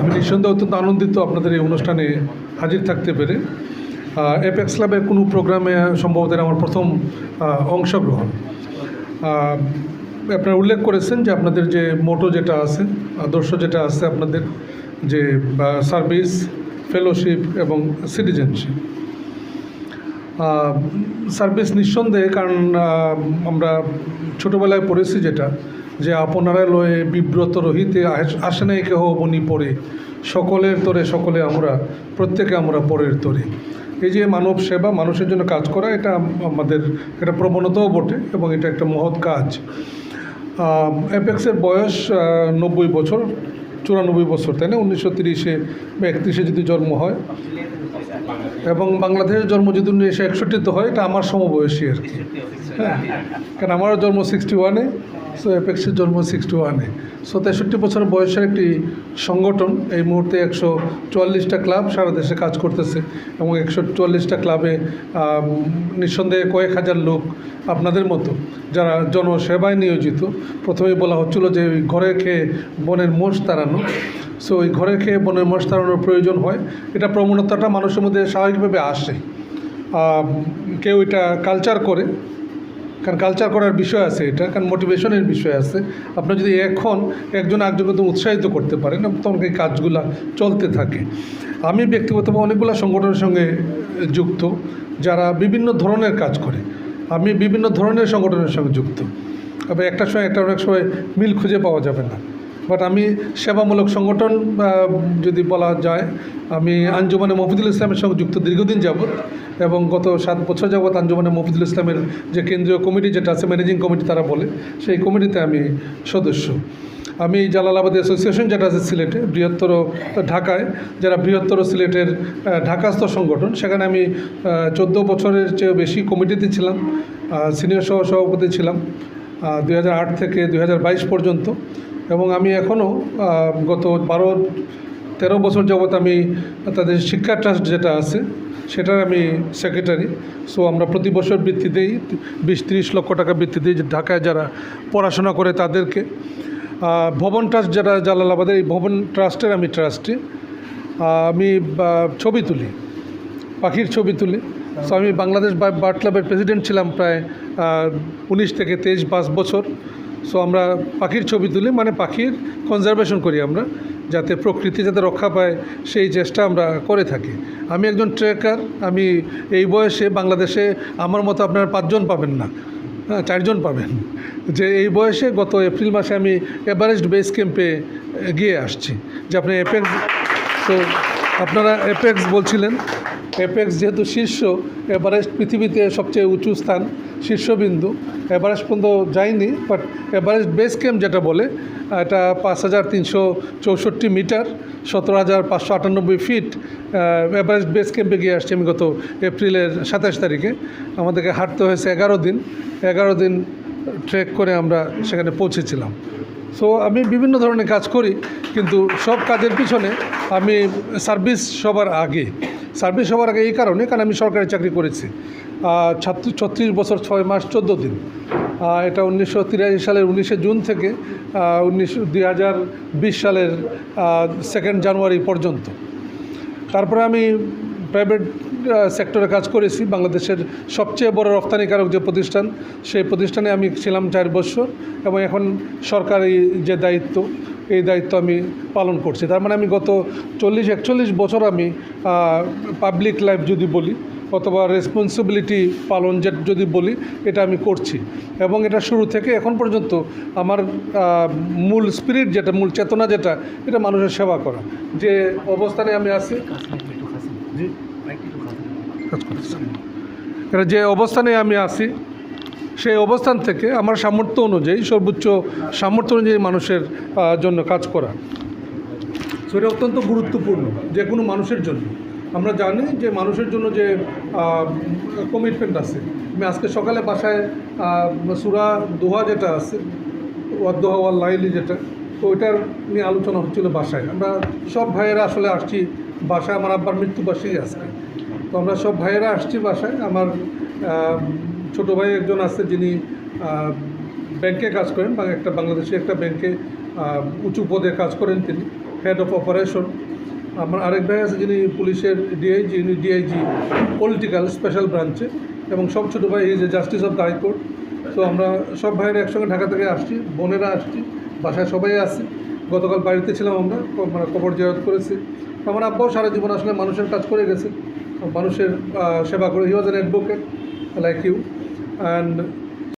আমি নিঃসন্দেহে অত্যন্ত আনন্দিত আপনাদের এই অনুষ্ঠানে হাজির থাকতে পেরে। এপেক্স ক্লাবের কোনো প্রোগ্রামে সম্ভবত আমার প্রথম অংশগ্রহণ। আপনারা উল্লেখ করেছেন যে আপনাদের যে মোটো যেটা আছে, আদর্শ যেটা আছে আপনাদের যে সার্ভিস ফেলোশিপ এবং সিটিজেনশিপ সার্ভিস নিঃসন্দেহে কারণ আমরা ছোটোবেলায় পড়েছি যেটা যে আপনারা লয়ে বিব্রত রহিতে আস- নাই কেহ বনি পড়ে সকলের তরে সকলে আমরা, প্রত্যেকে আমরা পরের তরে। এই যে মানব সেবা মানুষের জন্য কাজ করা, এটা আমাদের এটা প্রবণতাও বটে এবং এটা একটা মহৎ কাজ। অ্যাপেক্সের বয়স নব্বই বছর, চুরানব্বই বছর, তাই না? উনিশশো তিরিশে বা একত্রিশে যদি জন্ম হয়। এবং বাংলাদেশের জন্ম যদি উনিশশো একষট্টিতে হয়, এটা আমার সমবয়সী আর কি। হ্যাঁ কারণ আমারও জন্ম সিক্সটি ওয়ানে সো অ্যাপেক্সের জন্ম সিক্সটি ওয়ানে সো তেষট্টি বছর বয়সের একটি সংগঠন, এই মুহূর্তে একশো চুয়াল্লিশটা ক্লাব সারা দেশে কাজ করতেছে এবং একশো চুয়াল্লিশটা ক্লাবে নিঃসন্দেহে কয়েক হাজার লোক আপনাদের মতো। যারা জনসেবায় নিয়োজিত, প্রথমেই বলা হচ্ছিল যে ওই ঘরে খেয়ে বনের মোষ তাড়ানো। সো ওই ঘরে খেয়ে বনের মোষ তাড়ানোর প্রয়োজন হয়। এটা প্রবণতাটা মানুষের মধ্যে স্বাভাবিকভাবে আসে। কেউ এটা কালচার করে। কারণ কালচার করার বিষয় আছে এটা, কারণ মোটিভেশনের বিষয় আছে। আপনি যদি এখন একজন একজনকে তো উৎসাহিত করতে পারেন, তখন এই কাজগুলা চলতে থাকে। আমি ব্যক্তিগতভাবে অনেকগুলো সংগঠনের সঙ্গে যুক্ত, যারা বিভিন্ন ধরনের কাজ করে। আমি বিভিন্ন ধরনের সংগঠনের সঙ্গে যুক্ত। তবে একটা সময়, একটা অনেক সময় মিল খুঁজে পাওয়া যাবে না। বাট আমি সেবামূলক সংগঠন যদি বলা যায়, আমি আঞ্জুমানে মফিদুল ইসলামের সঙ্গে যুক্ত দীর্ঘদিন যাবৎ এবং গত সাত বছর যাবৎ আঞ্জুমানে মফিদুল ইসলামের যে কেন্দ্রীয় কমিটি, যেটা আছে ম্যানেজিং কমিটি তারা বলে, সেই কমিটিতে আমি সদস্য। আমি জালালাবাদ অ্যাসোসিয়েশন, যেটা আছে সিলেটে, বৃহত্তর ঢাকায়, যারা বৃহত্তর সিলেটের ঢাকাস্থ সংগঠন, সেখানে আমি চোদ্দ বছরের চেয়ে বেশি কমিটিতে ছিলাম সিনিয়র সহ সভাপতি ছিলাম দু হাজার আট থেকে দু হাজার বাইশ পর্যন্ত, এবং আমি এখনও গত বারো, তেরো বছর যাবৎ আমি তাদের শিক্ষা ট্রাস্ট যেটা আছে, সেটার আমি সেক্রেটারি। সো আমরা প্রতি বছর বৃত্তি দিই বিশ তিরিশ লক্ষ টাকা বৃত্তি দিই ঢাকায় যারা পড়াশোনা করে তাদেরকে ভবন ট্রাস্ট যারা জালালাবাদের, এই ভবন ট্রাস্টের আমি ট্রাস্টি। আমি ছবি তুলি, পাখির ছবি তুলি। সো আমি বাংলাদেশ বার্ড ক্লাবের প্রেসিডেন্ট ছিলাম প্রায় উনিশ থেকে তেইশ পাঁচ বছর। সো আমরা পাখির ছবি তুলি মানে পাখির কনজারভেশন করি আমরা, যাতে প্রকৃতি যাতে রক্ষা পায়, সেই চেষ্টা আমরা করে থাকি। আমি একজন ট্রেকার, আমি এই বয়সে বাংলাদেশে, আমার মতো আপনারা পাঁচজন পাবেন না। হ্যাঁ চারজন পাবেন। যে এই বয়সে গত এপ্রিল মাসে আমি এভারেস্ট বেস ক্যাম্পে গিয়ে আসছি। যে আপনি এপেক্স, তো আপনারা এপেক্স বলছিলেন এপেক্স যেহেতু শীর্ষ এভারেস্ট পৃথিবীতে সবচেয়ে উঁচু স্থান, শীর্ষবিন্দু। এভারেস্ট পর্যন্ত যায়নি বাট এভারেস্ট বেস ক্যাম্প যেটা বলে, এটা পাঁচ হাজার তিনশো চৌষট্টি মিটার, সতেরো হাজার পাঁচশো আটানব্বই ফিট এভারেস্ট বেস ক্যাম্পে গিয়ে আসছি আমি গত এপ্রিলের সাতাশ তারিখে। আমাদেরকে হাঁটতে হয়েছে এগারো দিন। এগারো দিন ট্রেক করে আমরা সেখানে পৌঁছেছিলাম। সো আমি বিভিন্ন ধরনের কাজ করি, কিন্তু সব কাজের পিছনে আমি সার্ভিস সবার আগে। সার্ভিস হওয়ার আগে এই কারণে, কারণ আমি সরকারি চাকরি করেছি। ছাত্র, ছত্রিশ বছর ছয় মাস, চোদ্দ দিন। এটা উনিশশো তিরাশি সালের উনিশে জুন থেকে উনিশশো দুই হাজার বিশ সালের সেকেন্ড জানুয়ারি পর্যন্ত। তারপরে আমি প্রাইভেট সেক্টরে কাজ করেছি। বাংলাদেশের সবচেয়ে বড় রপ্তানিকারক যে প্রতিষ্ঠান, সেই প্রতিষ্ঠানে আমি ছিলাম চার বছর এবং এখন সরকারি যে দায়িত্ব, এই দায়িত্ব আমি পালন করছি। তার মানে আমি গত চল্লিশ, একচল্লিশ বছর আমি পাবলিক লাইফ যদি বলি অথবা রেসপন্সিবিলিটি পালন যে যদি বলি, এটা আমি করছি। এবং এটা শুরু থেকে এখন পর্যন্ত আমার মূল স্পিরিট যেটা, মূল চেতনা যেটা, এটা মানুষের সেবা করা। যে অবস্থানে আমি আছি এটা যে অবস্থানে আমি আছি, সেই অবস্থান থেকে আমার সামর্থ্য অনুযায়ী, সর্বোচ্চ সামর্থ্য অনুযায়ী মানুষের জন্য কাজ করা। এটা অত্যন্ত গুরুত্বপূর্ণ যে কোনো মানুষের জন্য। আমরা জানি যে মানুষের জন্য যে কমিটমেন্ট আছে। আমি আজকে সকালে বাসায় সুরা দোহা যেটা আছে ওয়াদ্দোহা ওয়াল লাইলি যেটা, তো ওইটার নিয়ে আলোচনা হচ্ছিল বাসায়। আমরা সব ভাইয়েরা আসলে আসছি বাসায় আমার আব্বার মৃত্যু মৃত্যুবার্ষিকী আজকে। তো আমরা সব ভাইয়েরা আসছি বাসায়। আমার ছোট ভাই একজন আছে যিনি ব্যাংকে কাজ করেন, বা একটা বাংলাদেশি একটা ব্যাংকে উঁচু পদে কাজ করেন তিনি হেড অফ অপারেশন আমার আরেক ভাই আছে যিনি পুলিশের ডিআইজি ইনি ডিআইজি পলিটিক্যাল স্পেশাল ব্রাঞ্চে এবং সব ছোটো ভাই is a justice of the high court তো আমরা সব ভাইয়েরা একসঙ্গে ঢাকা থেকে আসছি, বোনেরা আসছি, বাসায় সবাই আসছি গতকাল বাড়িতে ছিলাম আমরা মানে কবর জয়াত করেছি। আমার আব্বাও সারা জীবন আসলে মানুষের কাজ করে গেছে। মানুষের সেবা করে he was an advocate like you and